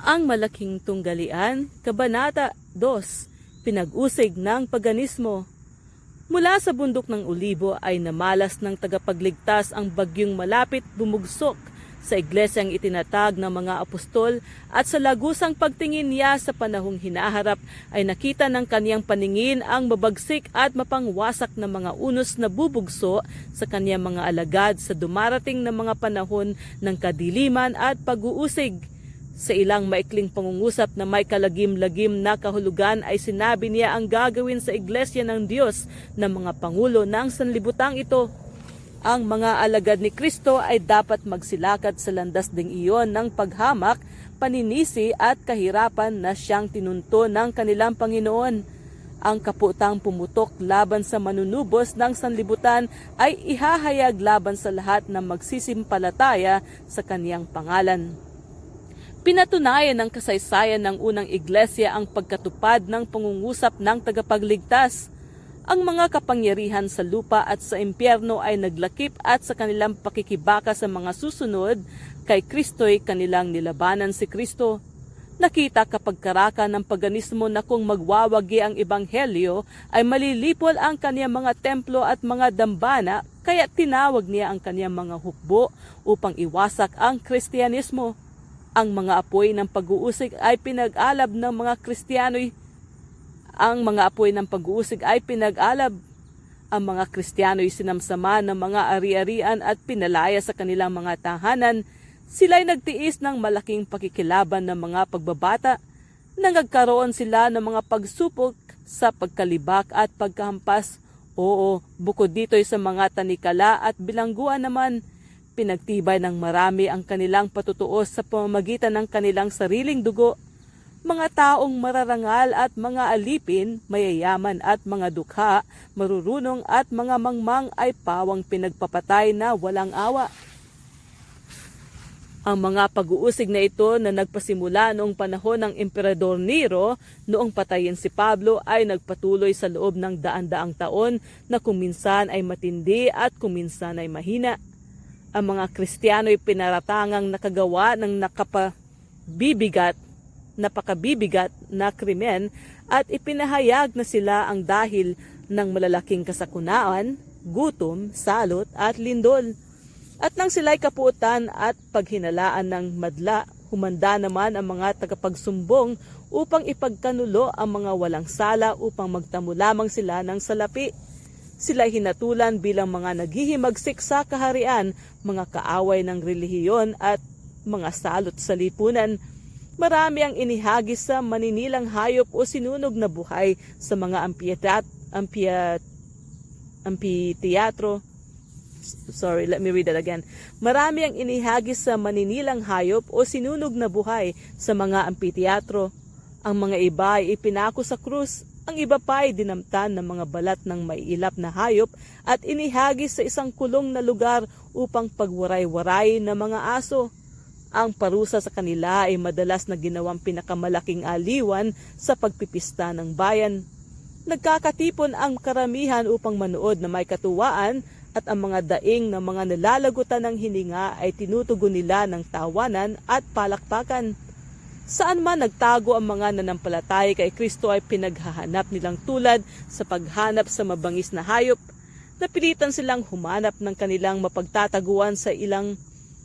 Ang Malaking Tunggalian, Kabanata 2, Pinag-usig ng Paganismo. Mula sa bundok ng Olibo ay namalas ng tagapagligtas ang bagyong malapit bumugsok sa iglesyang itinatag ng mga apostol at sa lagusang pagtingin niya sa panahong hinaharap ay nakita ng kaniyang paningin ang mabagsik at mapangwasak na mga unos na bubugso sa kaniyang mga alagad sa dumarating na mga panahon ng kadiliman at pag-uusig. Sa ilang maikling pangungusap na may kalagim-lagim na kahulugan ay sinabi niya ang gagawin sa iglesia ng Diyos ng mga pangulo ng sanlibutang ito. Ang mga alagad ni Kristo ay dapat magsilakad sa landas ding iyon ng paghamak, paninisi at kahirapan na siyang tinunto ng kanilang Panginoon. Ang kaputang pumutok laban sa manunubos ng sanlibutan ay ihahayag laban sa lahat ng magsisimpalataya sa kaniyang pangalan. Pinatunayan ng kasaysayan ng unang iglesia ang pagkatupad ng pangungusap ng tagapagligtas. Ang mga kapangyarihan sa lupa at sa impyerno ay naglakip at sa kanilang pakikibaka sa mga susunod, kay Kristo'y kanilang nilabanan si Kristo. Nakita kapag karaka ng paganismo na kung magwawagi ang ebanghelyo ay malilipol ang kaniyang mga templo at mga dambana kaya tinawag niya ang kaniyang mga hukbo upang iwasak ang Kristyanismo. Ang mga apoy ng pag-uusig ay pinag-alab ng mga Kristiyano'y ang mga apoy ng pag-uusig ay pinag-alab. Ang mga Kristiyano'y sinamsama ng mga ari-arian at pinalaya sa kanilang mga tahanan. Sila'y nagtiis ng malaking pakikilaban ng mga pagbabata. Nagkaroon sila ng mga pagsupok sa pagkalibak at pagkahampas. Oo, bukod dito'y sa mga tanikala at bilangguan naman, pinagtibay ng marami ang kanilang patutuos sa pamamagitan ng kanilang sariling dugo mga taong mararangal at mga alipin, mayayaman at mga dukha, marurunong at mga mangmang ay pawang pinagpapatay na walang awa. Ang mga pag-uusig na ito na nagpasimula noong panahon ng Emperador Nero noong patayin si Pablo ay nagpatuloy sa loob ng daan-daang taon na kuminsan ay matindi at kuminsan ay mahina. Ang mga Kristiyano ay pinaratangang nakagawa ng nakapabibigat napakabibigat na krimen at ipinahayag na sila ang dahil ng malalaking kasakunaan, gutom, salot at lindol. At nang sila'y kaputan at paghinalaan ng madla, humanda naman ang mga tagapagsumbong upang ipagkanulo ang mga walang sala upang magtamo lamang sila ng salapi. Sila hinatulan bilang mga naghihimagsik sa kaharian, mga kaaway ng relihiyon at mga salot sa lipunan. Marami ang inihagis sa maninilang hayop o sinunog na buhay sa mga ampiat, ampiat, amphitheatro. Sorry, let me read that again. Marami ang inihagis sa maninilang hayop o sinunog na buhay sa mga amphitheatro. Ang mga iba ay ipinako sa krus, ang iba pa ay dinamtan ng mga balat ng maiilap na hayop at inihagis sa isang kulong na lugar upang pagwaray-waray ng mga aso. Ang parusa sa kanila ay madalas na ginawang pinakamalaking aliwan sa pagpipista ng bayan. Nagkakatipon ang karamihan upang manood na may katuwaan at ang mga daing ng mga nalalagutan ng hininga ay tinutugon nila ng tawanan at palakpakan. Saan man nagtago ang mga nanampalataya kay Kristo ay pinaghahanap nilang tulad sa paghanap sa mabangis na hayop. Napilitan silang humanap ng kanilang mapagtataguan sa ilang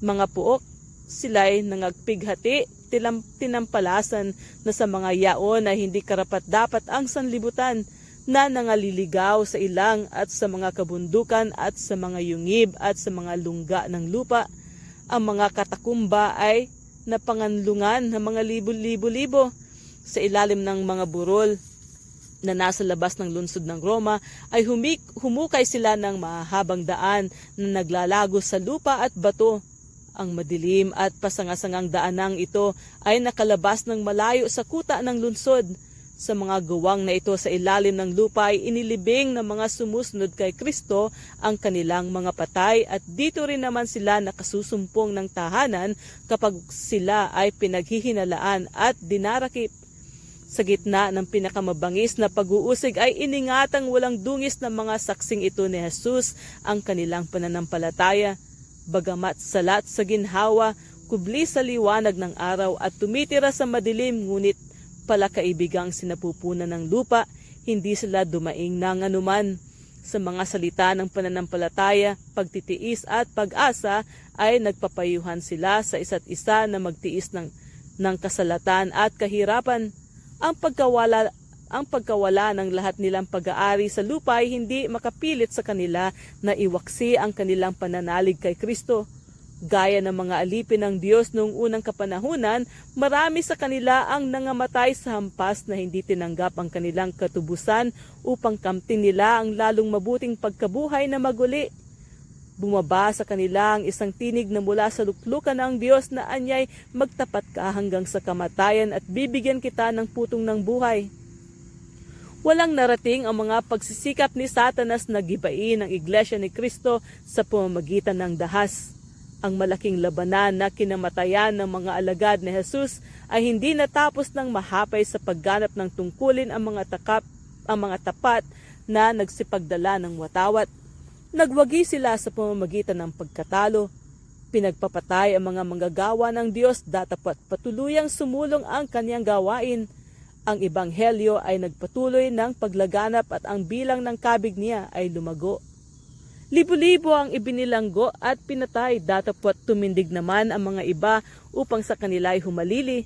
mga puok sila'y nangagpighati, tilam, tinampalasan na sa mga yaon na hindi karapat dapat ang sanlibutan na nangaliligaw sa ilang at sa mga kabundukan at sa mga yungib at sa mga lungga ng lupa. Ang mga katakumba ay napanganlungan ng mga libo-libo-libo sa ilalim ng mga burol na nasa labas ng lungsod ng Roma ay humik, humukay sila ng mahabang daan na naglalago sa lupa at bato ang madilim at pasangasangang daanang ito ay nakalabas ng malayo sa kuta ng lunsod. Sa mga gawang na ito sa ilalim ng lupa ay inilibing ng mga sumusunod kay Kristo ang kanilang mga patay at dito rin naman sila nakasusumpong ng tahanan kapag sila ay pinaghihinalaan at dinarakip. Sa gitna ng pinakamabangis na pag-uusig ay iningatang walang dungis ng mga saksing ito ni Jesus ang kanilang pananampalataya. Bagamat salat sa ginhawa, kubli sa liwanag ng araw at tumitira sa madilim ngunit pala kaibigang sinapupunan ng lupa, hindi sila dumaing ng anuman. Sa mga salita ng pananampalataya, pagtitiis at pag-asa ay nagpapayuhan sila sa isa't isa na magtiis ng, ng kasalatan at kahirapan. Ang pagkawala ang pagkawala ng lahat nilang pag-aari sa lupa ay hindi makapilit sa kanila na iwaksi ang kanilang pananalig kay Kristo. Gaya ng mga alipin ng Diyos noong unang kapanahunan, marami sa kanila ang nangamatay sa hampas na hindi tinanggap ang kanilang katubusan upang kamtin nila ang lalong mabuting pagkabuhay na maguli. Bumaba sa kanila ang isang tinig na mula sa luklukan ng Diyos na anyay magtapat ka hanggang sa kamatayan at bibigyan kita ng putong ng buhay. Walang narating ang mga pagsisikap ni Satanas na gibain ang iglesia ni Kristo sa pamamagitan ng dahas. Ang malaking labanan na kinamatayan ng mga alagad ni Jesus ay hindi natapos ng mahapay sa pagganap ng tungkulin ang mga takap ang mga tapat na nagsipagdala ng watawat. Nagwagi sila sa pamamagitan ng pagkatalo. Pinagpapatay ang mga manggagawa ng Diyos datapat patuluyang sumulong ang kanyang gawain. Ang ebanghelyo ay nagpatuloy ng paglaganap at ang bilang ng kabig niya ay lumago. Libo-libo ang ibinilanggo at pinatay datapot tumindig naman ang mga iba upang sa kanila ay humalili.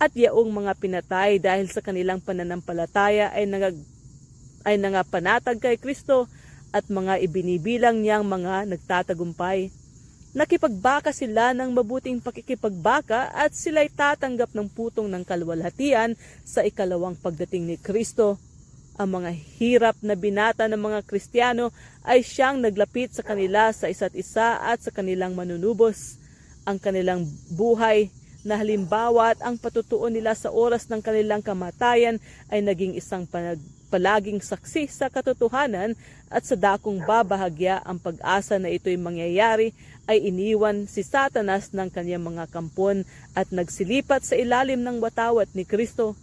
At yaong mga pinatay dahil sa kanilang pananampalataya ay, nangag, ay nangapanatag kay Kristo at mga ibinibilang niyang mga nagtatagumpay. Nakipagbaka sila ng mabuting pakikipagbaka at sila'y tatanggap ng putong ng kalwalhatian sa ikalawang pagdating ni Kristo. Ang mga hirap na binata ng mga Kristiyano ay siyang naglapit sa kanila sa isa't isa at sa kanilang manunubos. Ang kanilang buhay na halimbawa at ang patutuon nila sa oras ng kanilang kamatayan ay naging isang panag palaging saksi sa katotohanan at sa dakong babahagya ang pag-asa na ito'y mangyayari ay iniwan si Satanas ng kanyang mga kampon at nagsilipat sa ilalim ng watawat ni Kristo.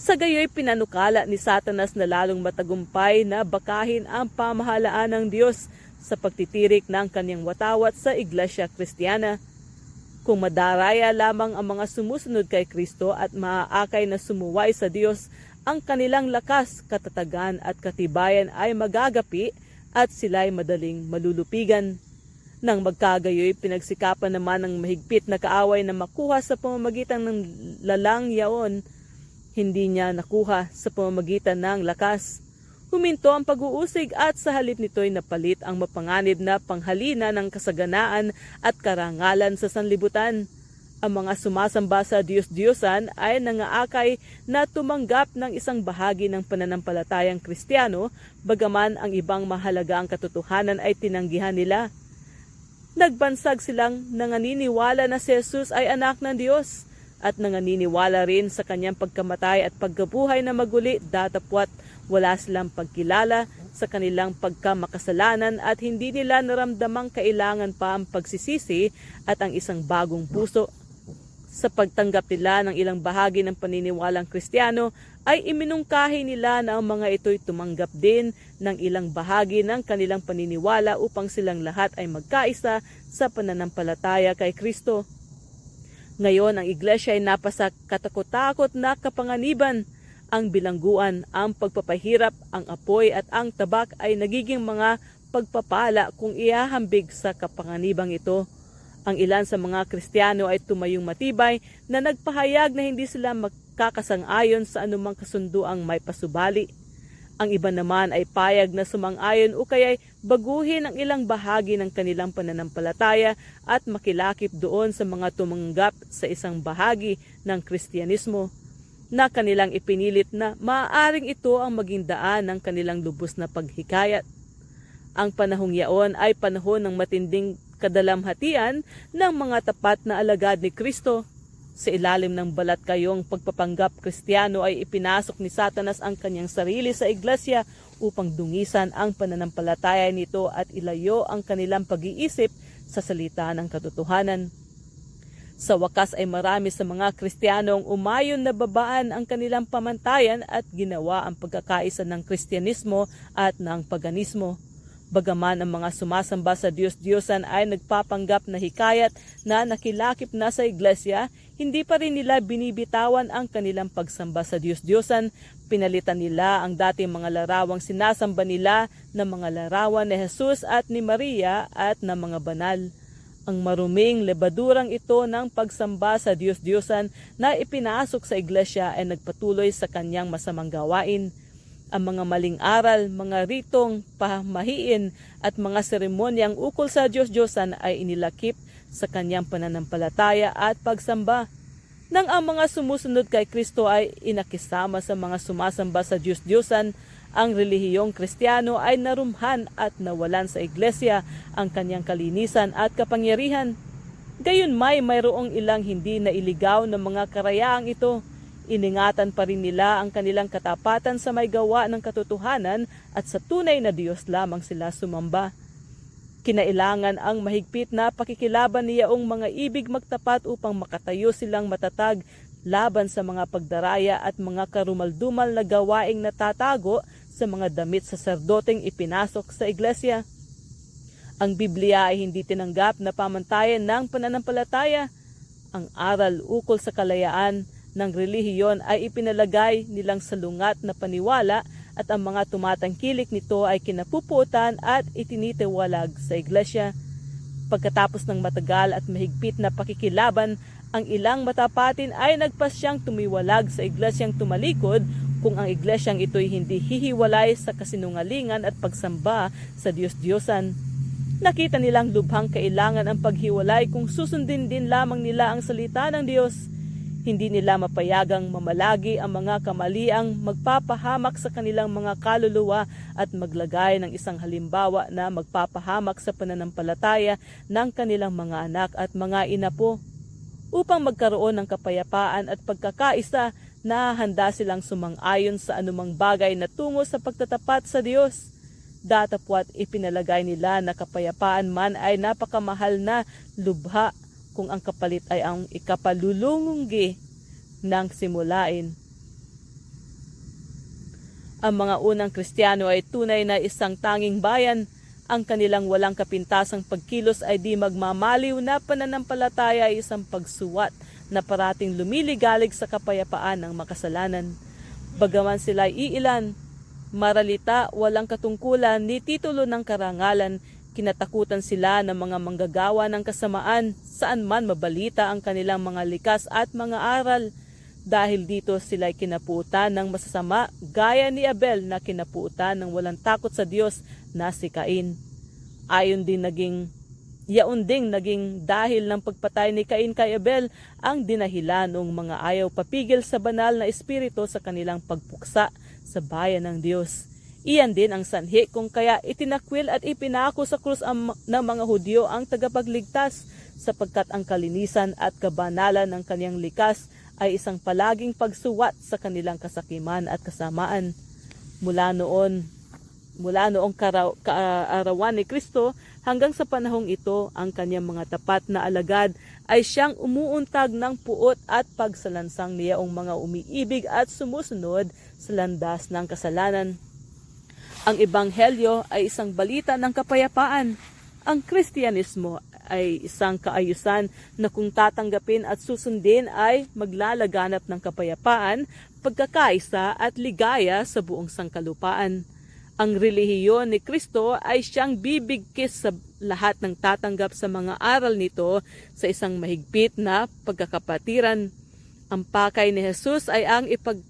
Sa gayoy pinanukala ni Satanas na lalong matagumpay na bakahin ang pamahalaan ng Diyos sa pagtitirik ng kanyang watawat sa Iglesia Kristiyana. Kung madaraya lamang ang mga sumusunod kay Kristo at maaakay na sumuway sa Diyos, ang kanilang lakas, katatagan at katibayan ay magagapi at sila'y madaling malulupigan. Nang magkagayoy, pinagsikapan naman ng mahigpit na kaaway na makuha sa pamamagitan ng lalang yaon hindi niya nakuha sa pamamagitan ng lakas. Huminto ang pag-uusig at sa halip nito'y napalit ang mapanganib na panghalina ng kasaganaan at karangalan sa sanlibutan. Ang mga sumasamba sa Diyos-Diyosan ay nangaakay na tumanggap ng isang bahagi ng pananampalatayang Kristiyano, bagaman ang ibang mahalaga ang katotohanan ay tinanggihan nila. Nagbansag silang nanganiniwala na si Jesus ay anak ng Diyos at nanganiniwala rin sa kanyang pagkamatay at pagkabuhay na maguli datapwat wala silang pagkilala sa kanilang pagkamakasalanan at hindi nila naramdamang kailangan pa ang pagsisisi at ang isang bagong puso. Sa pagtanggap nila ng ilang bahagi ng paniniwalang kristyano ay iminungkahi nila na ang mga ito'y tumanggap din ng ilang bahagi ng kanilang paniniwala upang silang lahat ay magkaisa sa pananampalataya kay Kristo. Ngayon, ang iglesia ay napasa katakot-takot na kapanganiban. Ang bilangguan, ang pagpapahirap, ang apoy at ang tabak ay nagiging mga pagpapala kung iahambig sa kapanganibang ito. Ang ilan sa mga Kristiyano ay tumayong matibay na nagpahayag na hindi sila magkakasang-ayon sa anumang kasunduang may pasubali. Ang iba naman ay payag na sumang-ayon o kaya'y baguhin ang ilang bahagi ng kanilang pananampalataya at makilakip doon sa mga tumanggap sa isang bahagi ng Kristyanismo na kanilang ipinilit na maaaring ito ang maging daan ng kanilang lubos na paghikayat. Ang panahong yaon ay panahon ng matinding kadalamhatian ng mga tapat na alagad ni Kristo sa ilalim ng balat kayong pagpapanggap kristyano ay ipinasok ni Satanas ang kanyang sarili sa iglesia upang dungisan ang pananampalataya nito at ilayo ang kanilang pag-iisip sa salita ng katotohanan. Sa wakas ay marami sa mga kristyanong umayon na babaan ang kanilang pamantayan at ginawa ang pagkakaisa ng kristyanismo at ng paganismo. Bagaman ang mga sumasamba sa Diyos-Diyosan ay nagpapanggap na hikayat na nakilakip na sa iglesia, hindi pa rin nila binibitawan ang kanilang pagsamba sa Diyos-Diyosan. Pinalitan nila ang dating mga larawang sinasamba nila ng mga larawan ni Jesus at ni Maria at ng mga banal. Ang maruming lebadurang ito ng pagsamba sa Diyos-Diyosan na ipinasok sa iglesia ay nagpatuloy sa kanyang masamang gawain ang mga maling aral, mga ritong pamahiin at mga seremonyang ukol sa Diyos-Diyosan ay inilakip sa kanyang pananampalataya at pagsamba. Nang ang mga sumusunod kay Kristo ay inakisama sa mga sumasamba sa Diyos-Diyosan, ang relihiyong Kristiyano ay narumhan at nawalan sa iglesia ang kanyang kalinisan at kapangyarihan. Gayon may mayroong ilang hindi nailigaw ng mga karayaang ito Iningatan pa rin nila ang kanilang katapatan sa may gawa ng katotohanan at sa tunay na Diyos lamang sila sumamba. Kinailangan ang mahigpit na pakikilaban niyaong mga ibig magtapat upang makatayo silang matatag laban sa mga pagdaraya at mga karumaldumal na gawaing natatago sa mga damit sa sardoteng ipinasok sa iglesia. Ang Biblia ay hindi tinanggap na pamantayan ng pananampalataya. Ang aral ukol sa kalayaan ng relihiyon ay ipinalagay nilang salungat na paniwala at ang mga tumatangkilik nito ay kinapuputan at itinitiwalag sa iglesia. Pagkatapos ng matagal at mahigpit na pakikilaban, ang ilang matapatin ay nagpasyang tumiwalag sa iglesyang tumalikod kung ang iglesyang ito'y hindi hihiwalay sa kasinungalingan at pagsamba sa Diyos-Diyosan. Nakita nilang lubhang kailangan ang paghiwalay kung susundin din lamang nila ang salita ng Diyos. Hindi nila mapayagang mamalagi ang mga kamaliang magpapahamak sa kanilang mga kaluluwa at maglagay ng isang halimbawa na magpapahamak sa pananampalataya ng kanilang mga anak at mga inapo. Upang magkaroon ng kapayapaan at pagkakaisa na handa silang sumang-ayon sa anumang bagay na tungo sa pagtatapat sa Diyos. Datapwat ipinalagay nila na kapayapaan man ay napakamahal na lubha kung ang kapalit ay ang ikapalulungunggi ng simulain. Ang mga unang Kristiyano ay tunay na isang tanging bayan. Ang kanilang walang kapintasang pagkilos ay di magmamaliw na pananampalataya ay isang pagsuwat na parating lumiligalig sa kapayapaan ng makasalanan. Bagaman sila iilan, maralita, walang katungkulan, ni titulo ng karangalan, Kinatakutan sila ng mga manggagawa ng kasamaan saan man mabalita ang kanilang mga likas at mga aral. Dahil dito sila kinaputan ng masasama gaya ni Abel na kinaputan ng walang takot sa Diyos na si Cain. Ayon din naging Yaon ding naging dahil ng pagpatay ni Cain kay Abel ang dinahilan ng mga ayaw papigil sa banal na espiritu sa kanilang pagpuksa sa bayan ng Diyos. Iyan din ang sanhi kung kaya itinakwil at ipinako sa krus ang, ng mga Hudyo ang tagapagligtas sapagkat ang kalinisan at kabanalan ng kanyang likas ay isang palaging pagsuwat sa kanilang kasakiman at kasamaan. Mula noon, mula noong karaw, kaarawan ni Kristo hanggang sa panahong ito, ang kanyang mga tapat na alagad ay siyang umuuntag ng puot at pagsalansang niyaong mga umiibig at sumusunod sa landas ng kasalanan. Ang Ebanghelyo ay isang balita ng kapayapaan. Ang Kristyanismo ay isang kaayusan na kung tatanggapin at susundin ay maglalaganap ng kapayapaan, pagkakaisa at ligaya sa buong sangkalupaan. Ang relihiyon ni Kristo ay siyang bibigkis sa lahat ng tatanggap sa mga aral nito sa isang mahigpit na pagkakapatiran. Ang pakay ni Jesus ay ang ipag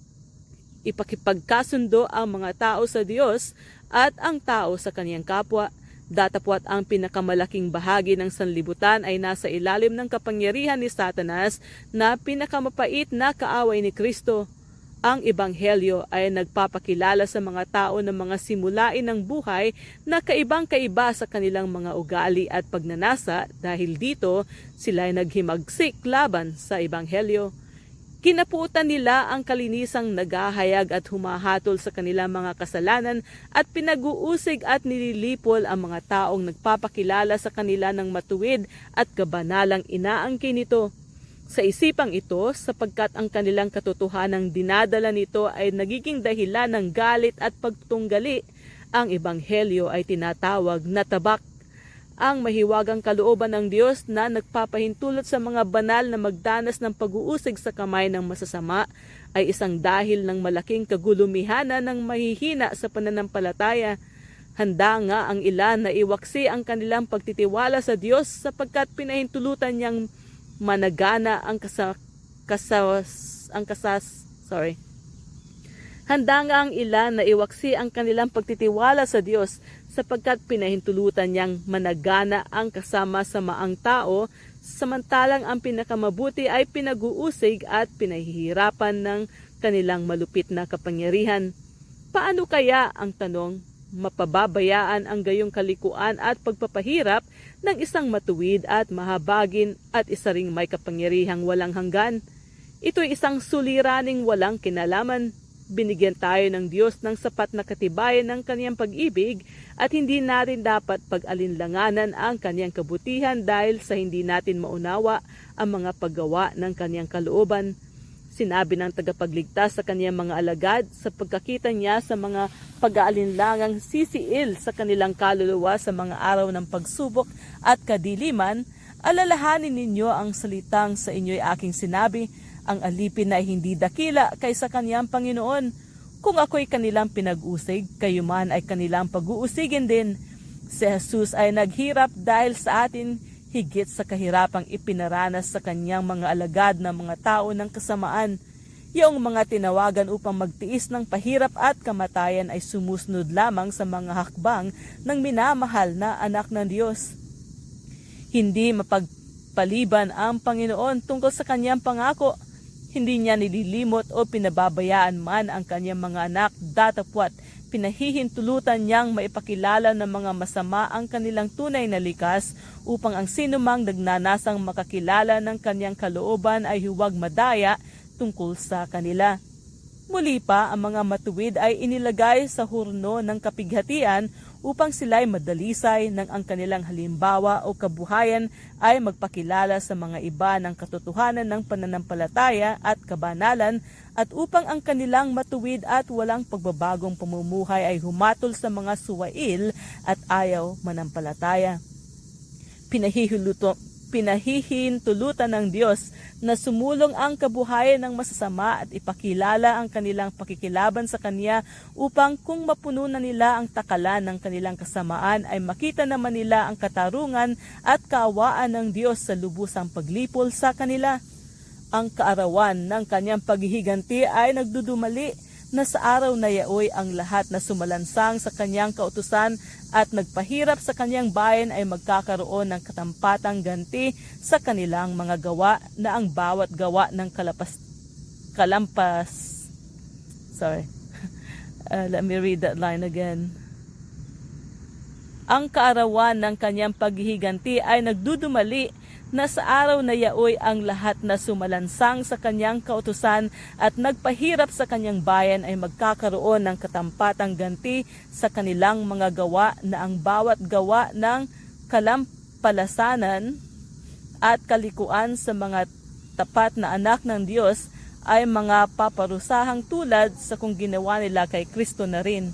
ipakipagkasundo ang mga tao sa Diyos at ang tao sa kaniyang kapwa. Datapwat ang pinakamalaking bahagi ng sanlibutan ay nasa ilalim ng kapangyarihan ni Satanas na pinakamapait na kaaway ni Kristo. Ang Ebanghelyo ay nagpapakilala sa mga tao ng mga simulain ng buhay na kaibang-kaiba sa kanilang mga ugali at pagnanasa dahil dito sila ay naghimagsik laban sa Ebanghelyo. Kinaputan nila ang kalinisang nagahayag at humahatol sa kanilang mga kasalanan at pinag-uusig at nililipol ang mga taong nagpapakilala sa kanila ng matuwid at kabanalang inaangkin nito sa isipang ito sapagkat ang kanilang katotohanang dinadala nito ay nagiging dahilan ng galit at pagtunggali. Ang ebanghelyo ay tinatawag na tabak ang mahiwagang kalooban ng Diyos na nagpapahintulot sa mga banal na magdanas ng pag-uusig sa kamay ng masasama ay isang dahil ng malaking kagulumihanan ng mahihina sa pananampalataya. Handa nga ang ilan na iwaksi ang kanilang pagtitiwala sa Diyos sapagkat pinahintulutan niyang managana ang kasa, kasas, ang kasas, sorry, Handa nga ang ilan na iwaksi ang kanilang pagtitiwala sa Diyos sapagkat pinahintulutan niyang managana ang kasama sa maang tao samantalang ang pinakamabuti ay pinag-uusig at pinahihirapan ng kanilang malupit na kapangyarihan. Paano kaya ang tanong mapababayaan ang gayong kalikuan at pagpapahirap ng isang matuwid at mahabagin at isa ring may kapangyarihang walang hanggan? Ito'y isang suliraning walang kinalaman binigyan tayo ng Diyos ng sapat na katibayan ng kanyang pag-ibig at hindi natin dapat pag-alinlanganan ang kanyang kabutihan dahil sa hindi natin maunawa ang mga paggawa ng kanyang kalooban. Sinabi ng tagapagligtas sa kanyang mga alagad sa pagkakita niya sa mga pag-aalinlangang sisiil sa kanilang kaluluwa sa mga araw ng pagsubok at kadiliman, alalahanin ninyo ang salitang sa inyo'y aking sinabi, ang alipin na hindi dakila kaysa kaniyang Panginoon. Kung ako'y kanilang pinag-usig, kayo man ay kanilang pag-uusigin din. Si Jesus ay naghirap dahil sa atin higit sa kahirapang ipinaranas sa kanyang mga alagad na mga tao ng kasamaan. Yung mga tinawagan upang magtiis ng pahirap at kamatayan ay sumusunod lamang sa mga hakbang ng minamahal na anak ng Diyos. Hindi mapagpaliban ang Panginoon tungkol sa kanyang pangako hindi niya nililimot o pinababayaan man ang kanyang mga anak datapwat pinahihintulutan niyang maipakilala ng mga masama ang kanilang tunay na likas upang ang sinumang nagnanasang makakilala ng kanyang kalooban ay huwag madaya tungkol sa kanila. Muli pa, ang mga matuwid ay inilagay sa hurno ng kapighatian upang sila'y madalisay ng ang kanilang halimbawa o kabuhayan ay magpakilala sa mga iba ng katotohanan ng pananampalataya at kabanalan at upang ang kanilang matuwid at walang pagbabagong pamumuhay ay humatol sa mga suwail at ayaw manampalataya. Pinahihuluto, pinahihintulutan ng Diyos na sumulong ang kabuhayan ng masasama at ipakilala ang kanilang pakikilaban sa Kanya upang kung mapuno na nila ang takalan ng kanilang kasamaan ay makita naman nila ang katarungan at kaawaan ng Diyos sa lubusang paglipol sa kanila. Ang kaarawan ng kanyang paghihiganti ay nagdudumali na sa araw na yaoy ang lahat na sumalansang sa kanyang kautusan at nagpahirap sa kanyang bayan ay magkakaroon ng katampatang ganti sa kanilang mga gawa na ang bawat gawa ng kalapas, kalampas. Sorry. Uh, let me read that line again. Ang kaarawan ng kanyang paghihiganti ay nagdudumali na sa araw na yaoy ang lahat na sumalansang sa kanyang kautusan at nagpahirap sa kanyang bayan ay magkakaroon ng katampatang ganti sa kanilang mga gawa na ang bawat gawa ng kalampalasanan at kalikuan sa mga tapat na anak ng Diyos ay mga paparusahang tulad sa kung ginawa nila kay Kristo na rin.